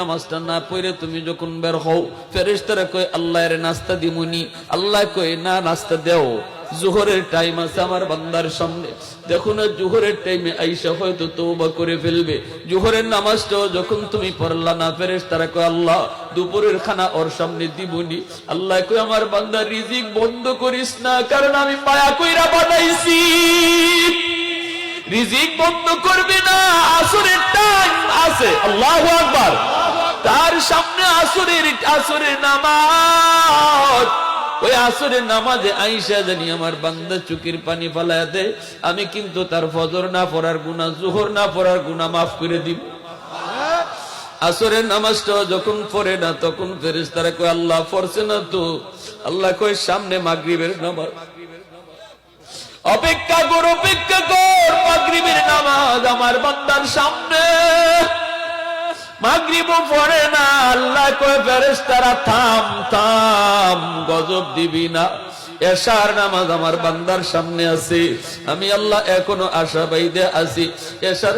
নামাজটা না পড়ে তুমি যখন বের হও নাস্তা দিমুনি। আল্লাহ না, নাস্তা দেও। জোহরের টাইম আছে আমার বান্দার সামনে। দেখো না, জোহরের টাইমে আইসা হয়তো করে ফেলবে। জোহরের নামাজটাও যখন তুমি পড়লা না, ফেরেশতারা কয়, আল্লাহ, দুপুরের খানা ওর সামনে দিবনি আল্লাহ কয়, আমার বান্দার রিজিক বন্ধ করিস না, কারণ আমি মায়া কইরা বানাইছি। রিজিক বন্ধ করবে না, আসরের টাইম আছে। আল্লাহ তার সামনে আসরের আসরের নামাজ। ওই আসরের নামাজে আইসা জানি আমার বান্দা চুকির পানি ফালায় দেয়, আমি কিন্তু তার ফজর না পড়ার গুণা জোহর না পড়ার গুণা মাফ করে দিব। আসরের নামাজটা যখন পড়ে না, তখন ফেরেস তারা কয়, আল্লাহ পড়ছে না তো? আল্লাহ কয়, সামনে মাগরিবের নামাজ। অপেক্ষা কর অপেক্ষা কর, মাগরিবের নামাজ আমার বান্দার সামনে। মাগরিবও পড়ে না, আল্লাহ কয়, ফেরেশতারা, থাম থাম, গজব দিবি না। এশার নামাজ আমার বান্দার সামনে আছে। আমি আল্লাহ এখনও আশা বাইদে আছি। এশার